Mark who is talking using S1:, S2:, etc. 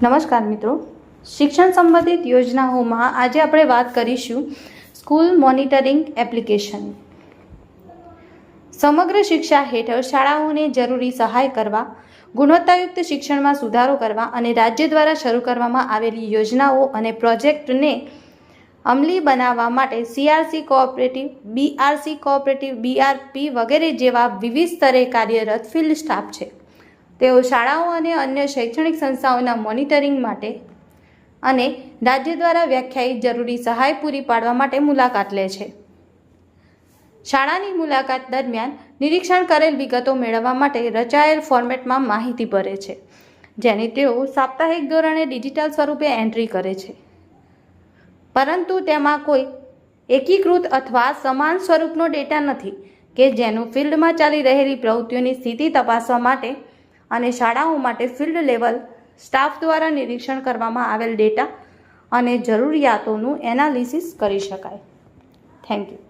S1: નમસ્કાર મિત્રો. શિક્ષણ સંબંધિત યોજનાઓમાં આજે આપણે વાત કરીશું સ્કૂલ મોનિટરિંગ એપ્લિકેશન. સમગ્ર શિક્ષા હેઠળ શાળાઓને જરૂરી સહાય કરવા, ગુણવત્તાયુક્ત શિક્ષણમાં સુધારો કરવા અને રાજ્ય દ્વારા શરૂ કરવામાં આવેલી યોજનાઓ અને પ્રોજેક્ટને અમલી બનાવવા માટે CRC cooperative BRC cooperative BRP વગેરે જેવા વિવિધ સ્તરે કાર્યરત ફિલ્ડ સ્ટાફ છે. તેઓ શાળાઓ અને અન્ય શૈક્ષણિક સંસ્થાઓના મોનિટરિંગ માટે અને રાજ્ય દ્વારા વ્યાખ્યાયિત જરૂરી સહાય પૂરી પાડવા માટે મુલાકાત લે છે. શાળાની મુલાકાત દરમિયાન નિરીક્ષણ કરેલ વિગતો મેળવવા માટે રચાયેલ ફોર્મેટમાં માહિતી ભરે છે, જેની તેઓ સાપ્તાહિક ધોરણે ડિજિટલ સ્વરૂપે એન્ટ્રી કરે છે. પરંતુ તેમાં કોઈ એકીકૃત અથવા સમાન સ્વરૂપનો ડેટા નથી કે જેનું ફિલ્ડમાં ચાલી રહેલી પ્રવૃત્તિઓની સ્થિતિ તપાસવા માટે અને શાળાઓ માટે ફિલ્ડ લેવલ સ્ટાફ દ્વારા નિરીક્ષણ કરવામાં આવેલ ડેટા અને જરૂરિયાતોનું એનાલિસિસ કરી શકાય. Thank you